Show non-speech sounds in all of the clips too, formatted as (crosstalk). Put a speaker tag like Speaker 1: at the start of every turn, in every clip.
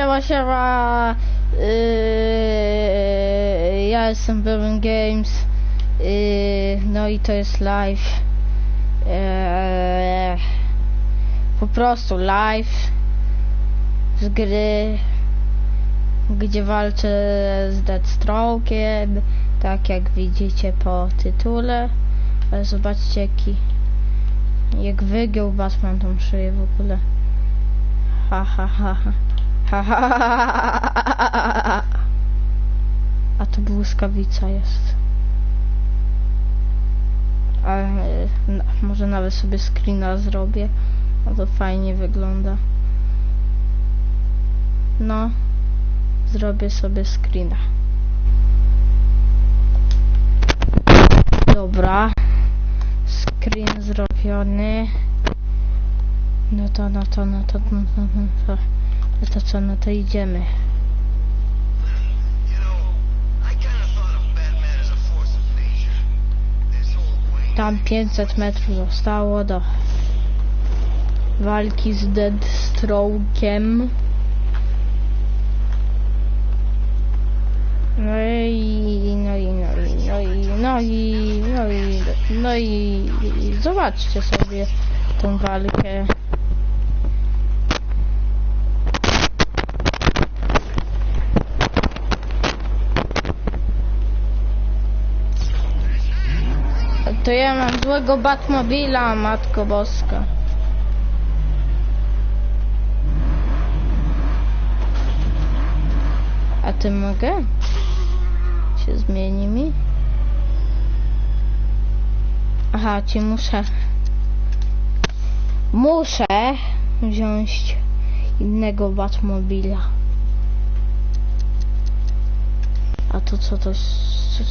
Speaker 1: Siema, siema. Yy, ja jestem Berlin Games. Yy, no i to jest live. Yy, po prostu live z gry, gdzie walczę z Deathstroke'iem, tak jak widzicie po tytule. Ale zobaczcie jaki, jak wygiął Batman tą szyję w ogóle. Ha ha ha ha. Ha. (laughs) A to błyskawica jest. Ale no, może nawet sobie screena zrobię. No to fajnie wygląda. No, zrobię sobie screena. Dobra. Screen zrobiony. No to, no to, no to, no to, no to. No to co, no to idziemy. Tam 500 metrów zostało do walki z Deathstroke'em. No i, no i, no i, no i, no i, no i, no i, i zobaczcie sobie tą walkę. To ja mam złego Batmobila, Matko Boska. A ty mogę? Się zmieni mi? Aha, ci muszę... Muszę wziąć innego Batmobila. A to co to... Co,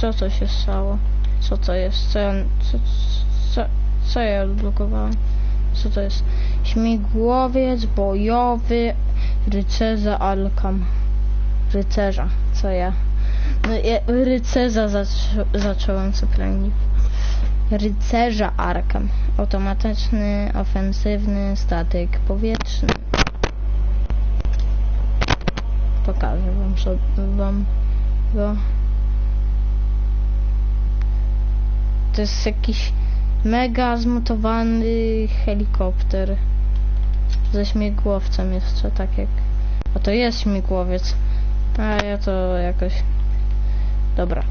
Speaker 1: co to się stało? Co to jest? Co ja... Co, co, co ja odblokowałem? Co to jest? Śmigłowiec bojowy rycerza Alkam. Rycerza, co ja? No, ja rycerza zac zacząłem co pręgli. Rycerza Arkham. Automatyczny, ofensywny statek powietrzny. Pokażę wam wam go. To jest jakiś mega zmutowany helikopter. Ze śmigłowcem jeszcze tak jak a to jest śmigłowiec. A ja to jakoś dobra.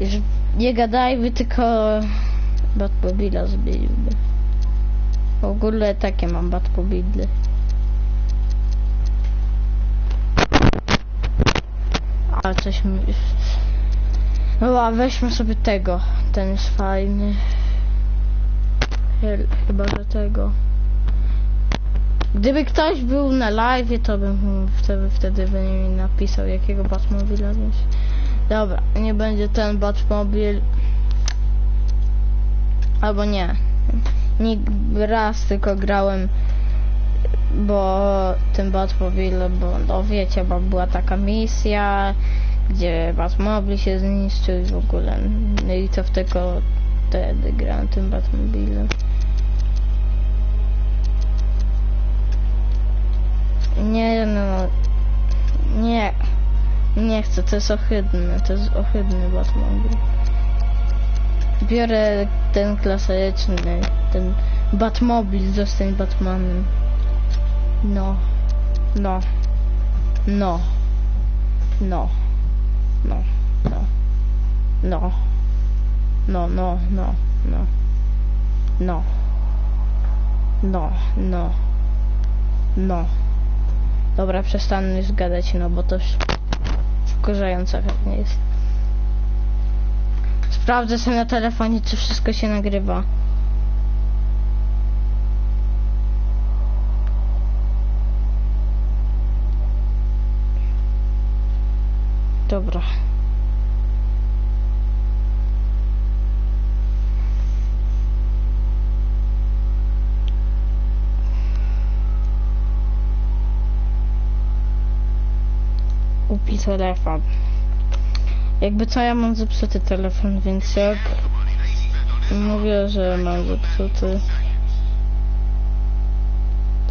Speaker 1: Już nie gadajmy tylko Batmobila zmienimy w ogóle takie mam Batmobily a coś mi no a weźmy sobie tego. Ten jest fajny. Chyba, że tego. Gdyby ktoś był na live, to bym wtedy, wtedy by mi napisał jakiego Batmobila wziąć. Dobra, nie będzie ten Batmobil. Albo nie. Nie raz tylko grałem bo tym Batmobilem, bo no wiecie, bo była taka misja gdzie Batmobil się zniszczył w ogóle. No i co w tego wtedy grałem tym Batmobilem. Nie no. Nie. Nie chcę, to jest ohydne, to jest ohydny Batmobil. Biorę ten klasyczny, ten Batmobil, zostań Batmanem. No. No. No. No. No, no, no, no, no, no, no, no, no, no, no. Dobra, przestanę już gadać, no bo to już wkurzające pewnie jest. Sprawdzę sobie na telefonie, czy wszystko się nagrywa. Dobra. Kupi telefon. Jakby co, ja mam zepsuty telefon, więc jak mówię, że mam zepsuty,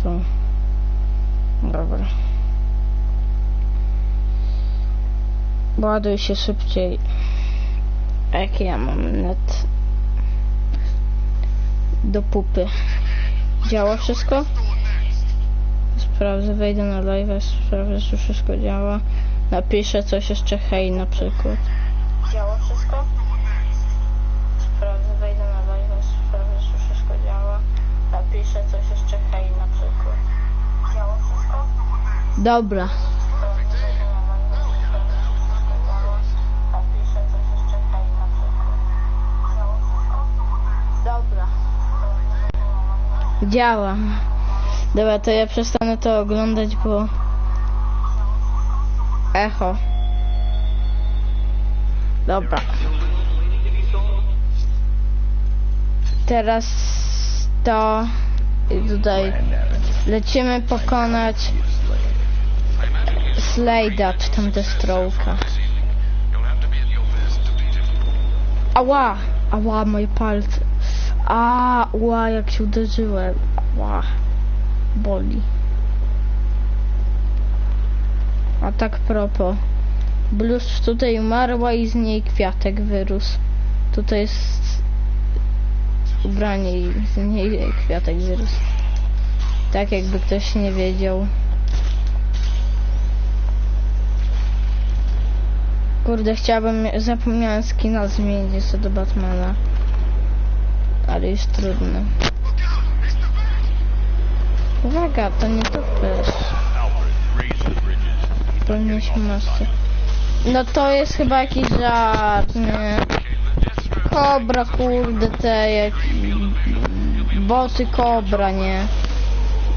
Speaker 1: to Dobra. Ładuj się szybciej. Jak ja mam net do pupy. Działa wszystko? Sprawdzę, wejdę na live, sprawdzę, czy wszystko działa. Napiszę coś jeszcze hej na przykład. Działa wszystko? Sprawdzę, wejdę na live, sprawdzę, czy wszystko działa. Napiszę coś jeszcze hej na przykład. Działa wszystko? Dobra. Działa. Dobra, to ja przestanę to oglądać, bo... Echo. Dobra. Teraz to... I tutaj lecimy pokonać Slade'a, czy tam Destrowka. Ała! Ała, moje palce. A, ła, jak się uderzyłem. Ła. Boli. A tak propos. Blues tutaj umarła i z niej kwiatek wyrósł. Tutaj jest ubranie i z niej kwiatek wyrósł. Tak jakby ktoś nie wiedział. Kurde, chciałbym, zapomniałem skina zmienić co do Batmana. Ale już trudno. Uwaga, to nie to też. Podnieś masę. No to jest chyba jakiś żart, nie? Kobra, kurde, te jak... Boty kobra, nie?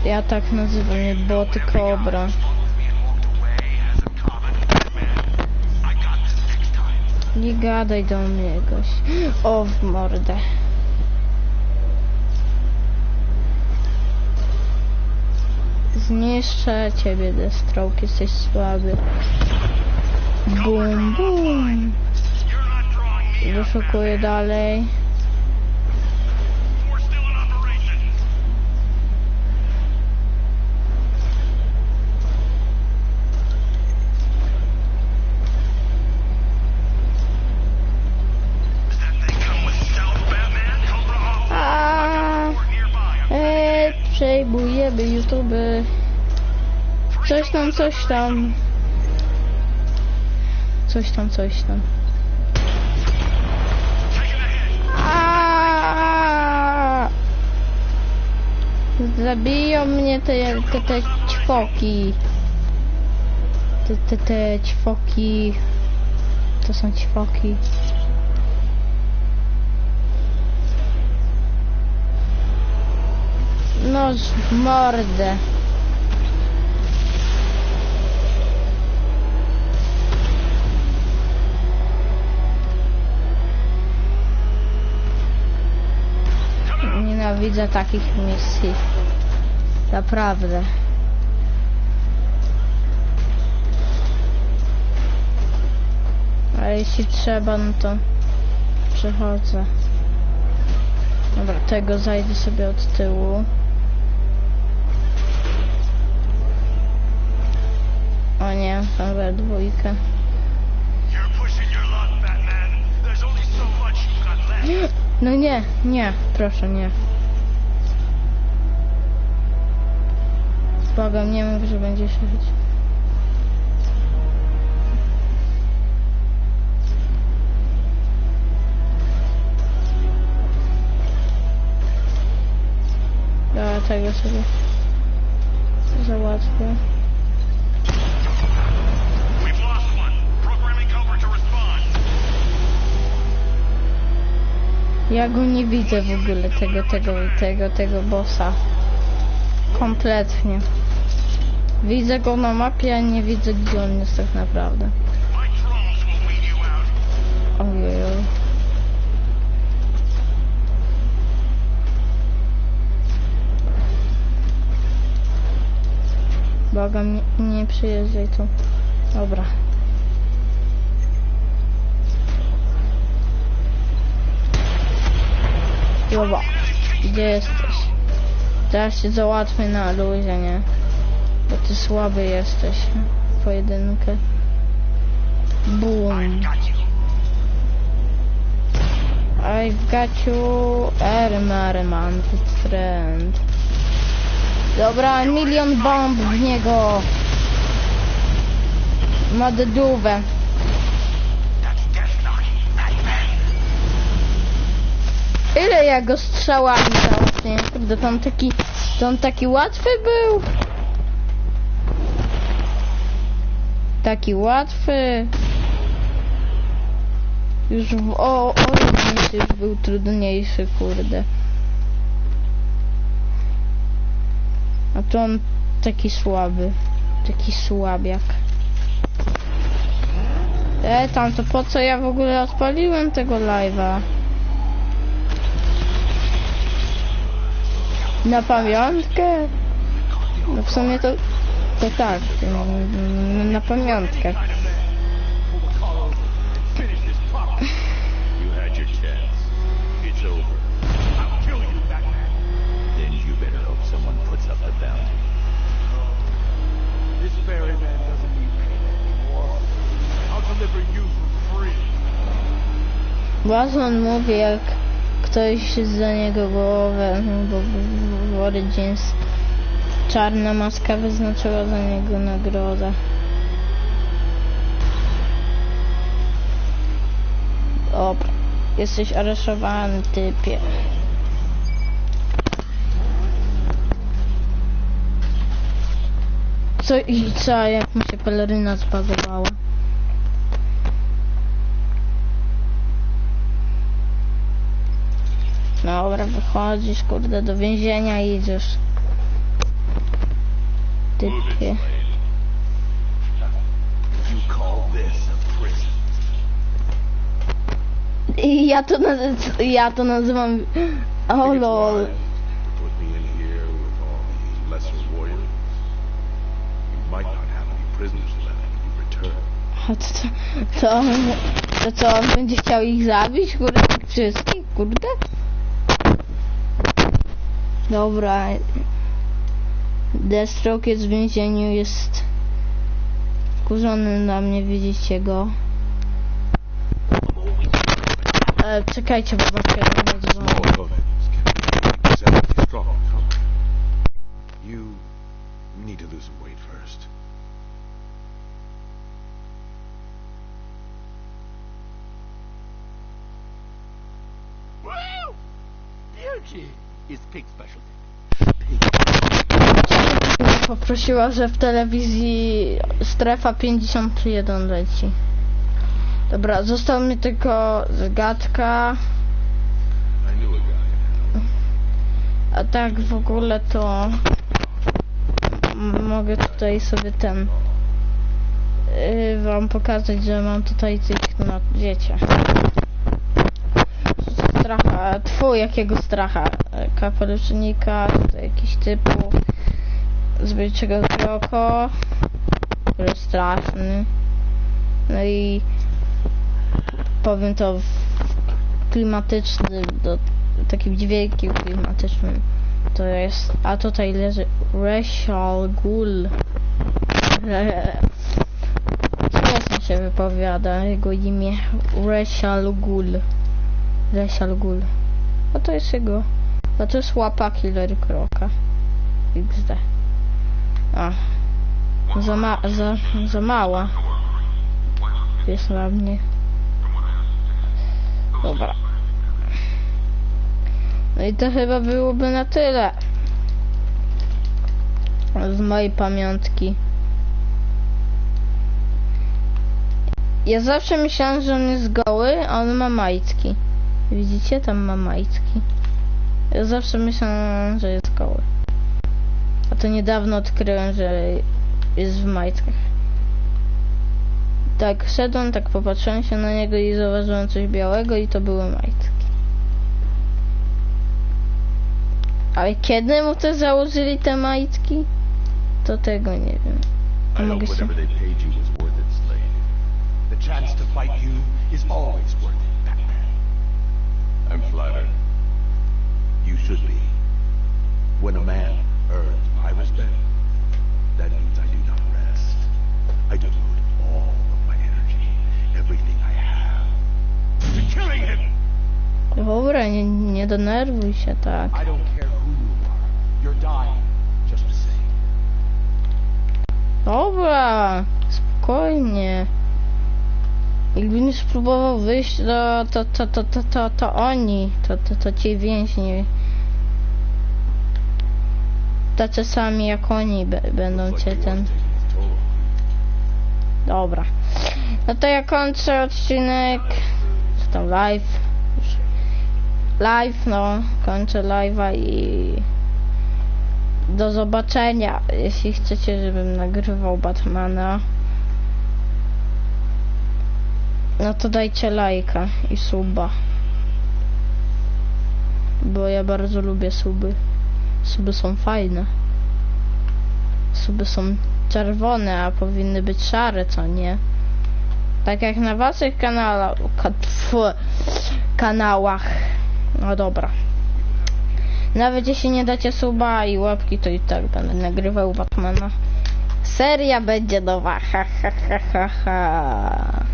Speaker 1: Ja tak nazywam je, boty kobra. Nie gadaj do mnie goś. O, w mordę. Zniszczę ciebie, Deathstroke, jesteś słaby. Bum, bum. Wyszukuję dalej. Przejmujemy YouTube. Coś tam, coś tam. Coś tam, coś tam. A, Zabiją mnie te, te, te ćwoki. Te, te, te ćwoki. To są ćwoki. Noż mordę. Nienawidzę takich misji. Naprawdę. Ale jeśli trzeba, no to przechodzę. Dobra, tego zajdę sobie od tyłu.
Speaker 2: Much you've got left.
Speaker 1: No nie, nie, proszę nie. Błagam, nie mów, że będzie szyć. Ja tego sobie załatwię. Ja go nie widzę w ogóle, tego, tego, tego, tego bossa. Kompletnie. Widzę go na mapie, a nie widzę gdzie on jest tak naprawdę. Ojej. Błagam, nie, nie przyjeżdżaj tu. Dobra. Joba, gdzie jesteś? Teraz się załatwię na luzie, nie? Bo ty słaby jesteś pojedynkę. Boom. I've got you, Ermerman, friend. Dobra, milion bomb w niego. Ma dedówę. Ile ja go strzałami załatwię? Kurde, to on taki, to on taki łatwy był. Taki łatwy. Już w o, Origins już był trudniejszy, kurde. A to on taki słaby. Taki słabiak. E, tam to po co ja w ogóle odpaliłem tego live'a? Na pamiątkę? No w sumie to, to tak, na pamiątkę. Watson mówi jak ktoś za niego głowę, no bo w- Origins czarna maska wyznaczyła za niego nagrodę. Dobra, jesteś aresztowany typie. Co i co, jak mu się peleryna zbagowała? Dobra, wychodzisz, kurde, do więzienia idziesz. Typie. I ja to, ja to nazywam... O lol. To, to, to, to co, on będzie chciał ich zabić, kurde, wszystkich, kurde? Dobra. Deathstroke jest w więzieniu, jest wkurzony na mnie, widzicie go. E, czekajcie, bo babcia do mnie dzwoni.
Speaker 3: You need to lose some weight first.
Speaker 1: Poprosiła, że w telewizji strefa 51 leci. Dobra, został mi tylko
Speaker 3: knew a
Speaker 1: tak w ogóle to mogę tutaj sobie ten yy, wam pokazać, że mam tutaj tych, no wiecie. Stracha, twój jakiego stracha? E, Kapelusznika, tutaj jakiś typu zbytczego kroko, który jest straszny. No i powiem to w klimatyczny, do takim dźwiękiem klimatycznym. To jest, a tutaj leży Reshal Gul. Re- Śmiesznie się wypowiada jego imię. Reshal Gul. Reshal Gul. A to jest jego. A to jest łapa Killer Kroka. XD. A. Za, ma za, za mała. Jest na mnie. Dobra. No i to chyba byłoby na tyle. Z mojej pamiątki. Ja zawsze myślałem, że on jest goły, a on ma majtki. Widzicie? Tam ma majtki. Ja zawsze myślałem, że jest goły. A to niedawno odkryłem, że jest w majtkach. Tak szedłem, tak popatrzyłem się na niego i zauważyłem coś białego i to były majtki. Ale kiedy mu to założyli te majtki? To tego nie wiem.
Speaker 3: I
Speaker 1: Mogę się...
Speaker 2: The chance to fight you is always worth.
Speaker 3: I'm flattered. You should be. When a man earns my respect, that
Speaker 1: means I do not rest.
Speaker 4: I
Speaker 3: devote all of my energy, everything I have, to killing him!
Speaker 1: Говори, не, не донервуйся так.
Speaker 3: I
Speaker 4: don't care who you are. You're dying, just the same.
Speaker 1: Добре, спокойнее. Jakby nie spróbował wyjść, to, to, to, to, to, to, to oni, to, to, to ci więźni. Tacy sami jak oni będą cię ten... Dobra. No to ja kończę odcinek. Czy tam live. Live, no. Kończę live'a i do zobaczenia. Jeśli chcecie, żebym nagrywał Batmana. No to dajcie lajka i suba. Bo ja bardzo lubię suby. Suby są fajne. Suby są czerwone, a powinny być szare, co nie? Tak jak na waszych kanałach. Kanałach. No dobra. Nawet jeśli nie dacie suba i łapki, to i tak będę nagrywał Batmana. Seria będzie nowa. Ha, ha, ha, ha, ha.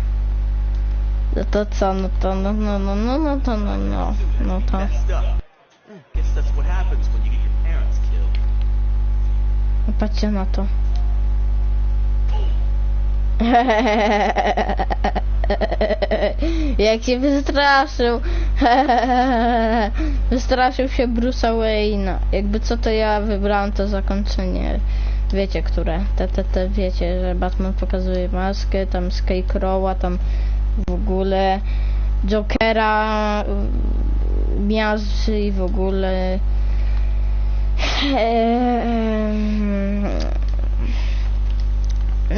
Speaker 1: No to co? No to no no no no no to no no no to.
Speaker 5: killed.
Speaker 1: Patrzcie na to. (laughs) Jak się wystraszył. (laughs) Wystraszył się Bruce'a Wayne'a. Jakby co to ja wybrałam to zakończenie. Wiecie, które? Te, te, te, wiecie, że Batman pokazuje maskę, tam Scarecrow'a, tam w ogóle Jokera y, miażdży i w ogóle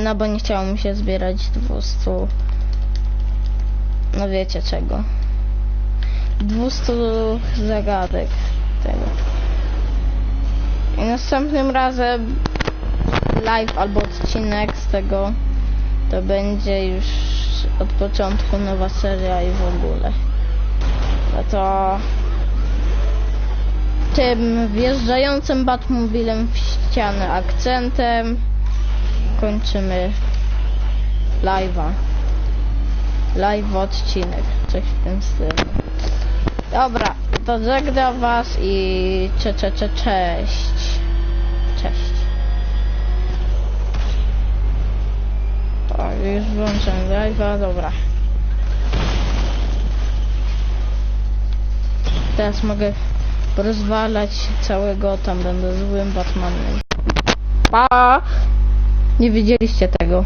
Speaker 1: No bo nie chciało mi się zbierać 200 No wiecie czego. 200 zagadek tego. I następnym razem live albo odcinek z tego to będzie już od początku nowa seria i w ogóle no to tym wjeżdżającym Batmobilem w ścianę akcentem kończymy live'a. Live odcinek, coś w tym stylu. Dobra, to żegnam was i cze, cze, cze, cześć. Cześć. Tak, już włączam live'a, dobra. Teraz mogę rozwalać całego, tam będę złym Batmanem. Pa! Nie widzieliście tego.